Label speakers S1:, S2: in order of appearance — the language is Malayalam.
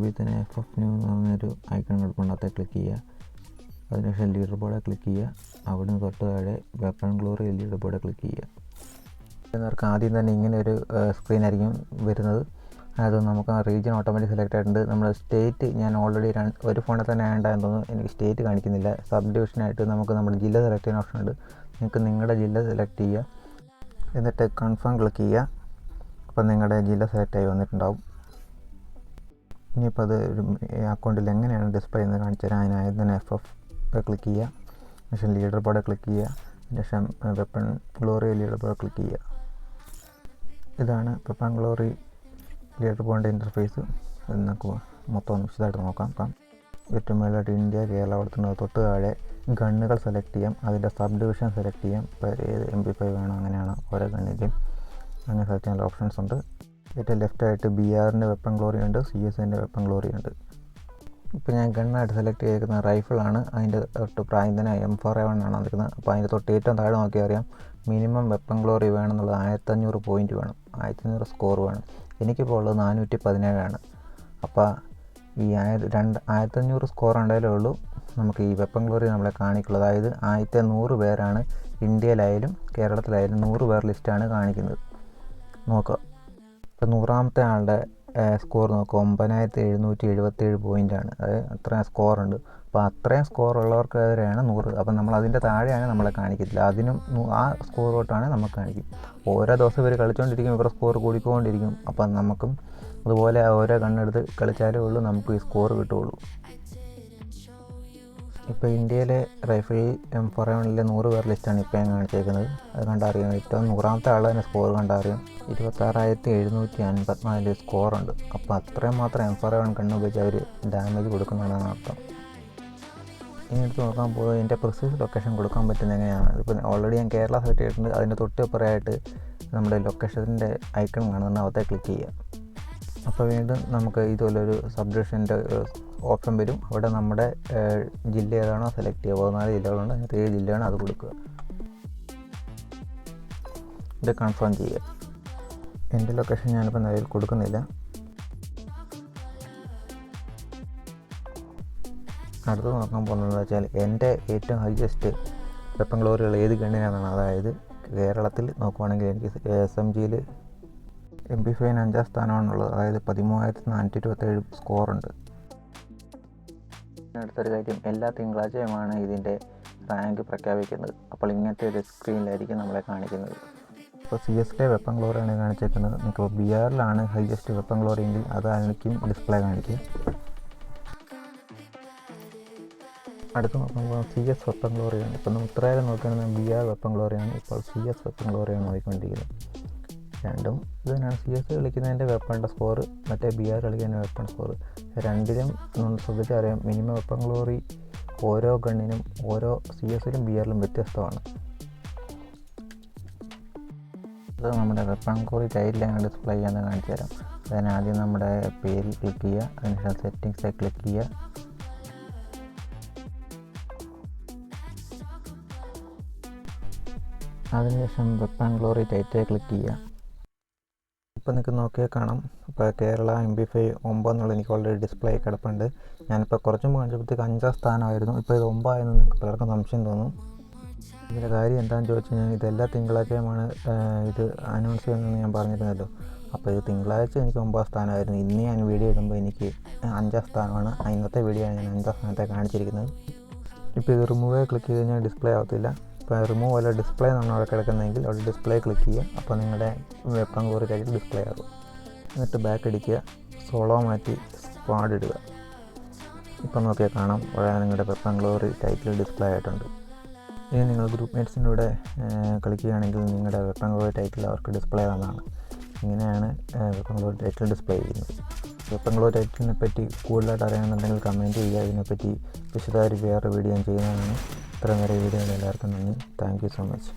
S1: ഇതിൽ തന്നെ എഫ് എഫ് ന്യൂ എന്ന് പറഞ്ഞൊരു ഐക്കൺ കിടപ്പുണ്ട് ക്ലിക്ക് ചെയ്യുക. അതിനുശേഷം ലീഡർ ബോർഡെ ക്ലിക്ക് ചെയ്യുക. അവിടുന്ന് തൊട്ട് താഴെ വെപ്പൺ ഗ്ലോറി ലീഡർ ബോർഡെ ക്ലിക്ക് ചെയ്യുക. എന്നവർക്ക് ആദ്യം തന്നെ ഇങ്ങനെ ഒരു സ്ക്രീൻ ആയിരിക്കും വരുന്നത്. അത് നമുക്ക് റീജിയൻ ഓട്ടോമാറ്റിക് സെലക്ട് ആയിട്ടുണ്ട്. നമ്മൾ സ്റ്റേറ്റ് ഞാൻ ഓൾറെഡി ഒരു ഫോണിൽ തന്നെ ആയതാണെന്ന് തോന്നുന്നു. എനിക്ക് സ്റ്റേറ്റ് കാണിക്കുന്നില്ല. സബ് ഡിവിഷനായിട്ട് നമുക്ക് നമ്മുടെ ജില്ല സെലക്ട് ചെയ്യുന്ന ഓപ്ഷൻ ഉണ്ട്. നിങ്ങൾക്ക് നിങ്ങളുടെ ജില്ല സെലക്ട് ചെയ്യുക. എന്നിട്ട് കൺഫേം ക്ലിക്ക് ചെയ്യുക. അപ്പോൾ നിങ്ങളുടെ ജില്ല സെലക്ട് ആയി വന്നിട്ടുണ്ടാവും. ഇനിയിപ്പോൾ അത് ഒരു അക്കൗണ്ടിൽ എങ്ങനെയാണ് ഡിസ്പ്ലേ എന്ന് കാണിച്ചു തരാം. അതിനായത് തന്നെ എഫ് എഫ് ക്ലിക്ക് ചെയ്യുക. ശേഷം ലീഡർ ബോർഡ് ക്ലിക്ക് ചെയ്യുക. ശേഷം weapon glory leader board click ചെയ്യുക. ഇതാണ് വെപ്പൺ ഗ്ലോറി ലീഡർ ബോർഡിന്റെ ഇന്റർഫേസ് നമുക്ക് മൊത്തം ഒന്ന് വിശദമായിട്ട് നോക്കാം. ഏറ്റവും മേലായിട്ട് ഇന്ത്യ കേരള വളർത്തുന്നത് തൊട്ട് താഴെ ഗണ്ണുകൾ സെലക്ട് ചെയ്യാം. അതിന്റെ സബ് ഡിവിഷൻ സെലക്ട് ചെയ്യാം. ഇപ്പോൾ ഏത് എം പി ഫൈവ് വേണോ അങ്ങനെയാണ് ഓരോ ഗണ്ണിന്റെയും അങ്ങനെ സെലക്ട് ചെയ്യാനുള്ള ഓപ്ഷൻസ് ഉണ്ട്. ഏറ്റവും ലെഫ്റ്റായിട്ട് ബി ആറിന്റെ വെപ്പൺ ഗ്ലോറി ഉണ്ട് സി എസ് എന്റെ വെപ്പൺ ഗ്ലോറി ഉണ്ട്. ഇപ്പോൾ ഞാൻ ഗണ്ണായിട്ട് സെലക്ട് ചെയ്തിരിക്കുന്ന റൈഫിളാണ് അതിന്റെ തൊട്ട് പ്രായം തന്നെ എം ഫോർ എ വൺ ആണ് വന്നിരിക്കുന്നത്. അപ്പോൾ അതിന്റെ തൊട്ട് ഏറ്റവും താഴെ നോക്കിയാൽ അറിയാം. മിനിമം വെപ്പൺ ഗ്ലോറി വേണമെന്നുള്ളത് ആയിരത്തഞ്ഞൂറ് പോയിന്റ് വേണം. ആയിരത്തഞ്ഞൂറ് സ്കോർ വേണം. എനിക്കിപ്പോൾ ഉള്ളത് നാനൂറ്റി പതിനേഴാണ് അപ്പോൾ ഈ ആയിര രണ്ട് ആയിരത്തഞ്ഞൂറ് സ്കോർ ഉണ്ടെങ്കിലേ ഉള്ളൂ നമുക്ക് ഈ വെപ്പൺ ഗ്ലോറി നമ്മളെ കാണിക്കുള്ളൂ. അതായത് ആയിരത്തി നൂറ് പേരാണ് ഇന്ത്യയിലായാലും കേരളത്തിലായാലും നൂറ് പേർ ലിസ്റ്റാണ് കാണിക്കുന്നത്. നോക്കുക. ഇപ്പോൾ നൂറാമത്തെ ആളുടെ സ്കോർ നോക്കുക ഒമ്പതിനായിരത്തി എഴുന്നൂറ്റി എഴുപത്തേഴ് പോയിന്റാണ് അതായത് അത്രയും സ്കോറുണ്ട് അപ്പോൾ അത്രയും സ്കോർ ഉള്ളവർക്കെതിരെയാണ് നൂറ്. അപ്പം നമ്മൾ അതിന്റെ താഴെയാണ് നമ്മളെ കാണിക്കത്തില്ല. അതിനും ആ സ്കോർ തൊട്ടാണ് നമുക്ക് കാണിക്കും. ഓരോ ദിവസം ഇവർ കളിച്ചുകൊണ്ടിരിക്കും ഇവരുടെ സ്കോർ കൂടിക്കൊണ്ടിരിക്കും. അപ്പം നമുക്കും അതുപോലെ ഓരോ കണ്ണെടുത്ത് കളിച്ചാലേ ഉള്ളൂ നമുക്ക് ഈ സ്കോർ കിട്ടുകയുള്ളൂ. ഇപ്പോൾ ഇന്ത്യയിലെ റൈഫിൾ എം ഫോർ വണ്ണിലെ നൂറ് പേർ ലിസ്റ്റാണ് ഇപ്പോൾ ഞാൻ കാണിച്ചേക്കുന്നത്. അത് കണ്ടറിയാം ഏറ്റവും നൂറാമത്തെ ആൾ തന്നെ സ്കോർ കണ്ടറിയാം ഇരുപത്താറായിരത്തി എഴുന്നൂറ്റി അൻപത്തിനാല് സ്കോറുണ്ട് അപ്പോൾ അത്രയും മാത്രം എം ഫോർ വൺ കണ്ണു ഉപയോഗിച്ച് അവർ ഡാമേജ് കൊടുക്കുന്നതാണ് അർത്ഥം. ഇനി എടുത്ത് നോക്കാൻ പോകുന്നത് എന്റെ പ്രിസൈസ് ലൊക്കേഷൻ കൊടുക്കാൻ പറ്റുന്ന എങ്ങനെയാണ്? ഇപ്പോൾ ഓൾറെഡി ഞാൻ കേരള സെലക്ട് ചെയ്തിട്ടുണ്ട്. അതിന്റെ തൊട്ട് അപ്പുറമായിട്ട് നമ്മുടെ ലൊക്കേഷന്റെ ഐക്കൺ കാണുന്നുണ്ട് അവത്തെ ക്ലിക്ക് ചെയ്യുക അപ്പോൾ വീണ്ടും നമുക്ക് ഇതുപോലൊരു സബ് ഡിവിഷന്റെ ഓപ്ഷൻ വരും. അവിടെ നമ്മുടെ ജില്ല ഏതാണോ സെലക്ട് ചെയ്യുക. പതിനാല് ജില്ലകളുണ്ട്. അതിനകത്ത് ഏഴ് ജില്ലയാണ് അത് കൊടുക്കുക. ഇത് കൺഫേം ചെയ്യുക. എന്റെ ലൊക്കേഷൻ ഞാനിപ്പോൾ നിലവിൽ കൊടുക്കുന്നില്ല. അടുത്ത് നോക്കാൻ പോകുന്നതെന്ന് വെച്ചാൽ എന്റെ ഏറ്റവും ഹൈയസ്റ്റ് വെപ്പൻ ഗ്ലോറിയുള്ള ഏത് ഗണ്ണിനാണ് അതായത് കേരളത്തിൽ നോക്കുവാണെങ്കിൽ എനിക്ക് എസ് എം ജിയിൽ എം പി ഫൈവിന് അഞ്ചാം സ്ഥാനമാണുള്ളത്. അതായത് പതിമൂവായിരത്തി നാനൂറ്റി ഇരുപത്തേഴ് സ്കോറുണ്ട് അടുത്തൊരു കാര്യം എല്ലാ തിങ്കളാഴ്ചയുമാണ് ഇതിന്റെ റാങ്ക് പ്രഖ്യാപിക്കുന്നത്. അപ്പോൾ ഇങ്ങനത്തെ ഒരു സ്ക്രീനിലായിരിക്കും നമ്മളെ കാണിക്കുന്നത്. ഇപ്പോൾ സി എസ് കെ വെപ്പൺ ഗ്ലോറിയാണ് കാണിച്ചേക്കുന്നത്. ഇപ്പോൾ ബി ആറിലാണ് ഹൈയസ്റ്റ് വെപ്പൺ ഗ്ലോറി എങ്കിൽ അതായിരിക്കും ഡിസ്പ്ലേ കാണിക്കുക. അടുത്ത് നോക്കുമ്പോൾ സി എസ് വെപ്പൺ ഗ്ലോറിയാണ് ഇപ്പം നമ്മൾ ഇത്രയും നോക്കുകയാണെങ്കിൽ ബി ആർ വെപ്പൺ ഗ്ലോറിയാണ് ഇപ്പോൾ സി എസ് വെപ്പൺ ഗ്ലോറിയാണ് നോക്കിക്കൊണ്ടിരിക്കുന്നത്. രണ്ടും. ഇത് തന്നെയാണ് സി എസ് കളിക്കുന്നതിന്റെ വെപ്പണിന്റെ സ്കോർ മറ്റേ ബി ആർ കളിക്കുന്നതിന്റെ വെപ്പൺ സ്കോർ രണ്ടിലും നമ്മൾ ശ്രദ്ധിച്ചറിയാം മിനിമം വെപ്പൺ ഗ്ലോറി ഓരോ ഗണ്ണിനും ഓരോ സി എസിലും ബി ആറിലും വ്യത്യസ്തമാണ്. അത് നമ്മുടെ വെപ്പൺ ഗ്ലോറി ടൈറ്റിലാണ് ഡിസ്പ്ലേ ചെയ്യാമെന്ന് കാണിച്ചു തരാം. അതിന് ആദ്യം നമ്മുടെ പേര് ക്ലിക്ക് ചെയ്യുക അതിനുശേഷം സെറ്റിങ്സിൽ ക്ലിക്ക് ചെയ്യുക. അതിനുശേഷം വെപ്പൺ ഗ്ലോറി ടൈറ്റേ ക്ലിക്ക് ചെയ്യുക. ഇപ്പോൾ നിങ്ങൾക്ക് നോക്കിയാൽ കാണാം. ഇപ്പോൾ കേരള എം ബി ഫൈവ് ഒമ്പത് എന്നുള്ള എനിക്ക് ഓൾറെഡി ഡിസ്പ്ലേ കിടപ്പുണ്ട്. ഞാനിപ്പോൾ കുറച്ച് മുമ്പ് കാണിച്ചപ്പോഴത്തേക്ക് അഞ്ചാം സ്ഥാനമായിരുന്നു. ഇപ്പോൾ ഇത് ഒമ്പതായെന്ന് നിങ്ങൾക്ക് പലർക്കും സംശയം തോന്നും. ഇതിന്റെ കാര്യം എന്താണെന്ന് ചോദിച്ചു കഴിഞ്ഞാൽ ഇതെല്ലാ തിങ്കളാഴ്ചയുമാണ് ഇത് അനൗൺസ് ചെയ്യുന്നതെന്ന് ഞാൻ പറഞ്ഞിരുന്നല്ലോ. അപ്പോൾ ഇത് തിങ്കളാഴ്ച എനിക്ക് ഒമ്പതാം സ്ഥാനമായിരുന്നു. ഇന്ന് ഞാൻ വീഡിയോ ഇടുമ്പോൾ എനിക്ക് അഞ്ചാം സ്ഥാനമാണ്. ഇന്നത്തെ വീഡിയോ ഞാൻ അഞ്ചാം സ്ഥാനത്തെ കാണിച്ചിരിക്കുന്നത്. ഇപ്പോൾ ഇത് റിമൂവ് ക്ലിക്ക് ചെയ്ത് കഴിഞ്ഞാൽ ഡിസ്പ്ലേ ആവത്തില്ല. ഇപ്പോൾ റിമൂവ് അല്ല ഡിസ്പ്ലേ നമ്മൾ അവിടെ കിടക്കുന്നതെങ്കിൽ അവിടെ ഡിസ്പ്ലേ ക്ലിക്ക് ചെയ്യുക. അപ്പോൾ നിങ്ങളുടെ വെപ്പൺ കോറി കഴിഞ്ഞ് ഡിസ്പ്ലേ ആകും. എന്നിട്ട് ബാക്ക് അടിക്കുക. സോളോ മാറ്റി സ്ക്വാഡ് ഇടുക. ഇപ്പം നോക്കിയാൽ കാണാം അവിടെ നിങ്ങളുടെ വെപ്പൺ ഗ്ലോറി ടൈറ്റിൽ ഡിസ്പ്ലേ ആയിട്ടുണ്ട്. ഇനി നിങ്ങൾ ഗ്രൂപ്പ് മേറ്റ്സിന്റെ കൂടെ കളിക്കുകയാണെങ്കിൽ നിങ്ങളുടെ വെപ്പൺ ഗ്ലോറി ടൈറ്റിൽ അവർക്ക് ഡിസ്പ്ലേ ആവുന്നതാണ് ഇങ്ങനെയാണ് വെപ്പൺ ഗ്ലോറി ടൈറ്റിൽ ഡിസ്പ്ലേ ചെയ്യുന്നത്. വെപ്പൺ ഗ്ലോറി ടൈറ്റിലിനെ പറ്റി കൂടുതലായിട്ട് അറിയണമെന്നുണ്ടെങ്കിൽ കമന്റ് ചെയ്യുക. ഇതിനെപ്പറ്റി വിശദമായിട്ട് വേറെ വീഡിയോ ഞാൻ ചെയ്യുന്നതാണ്. ഇത്രയും വരെ വീഡിയോ എല്ലാവർക്കും നന്ദി. Thank you so much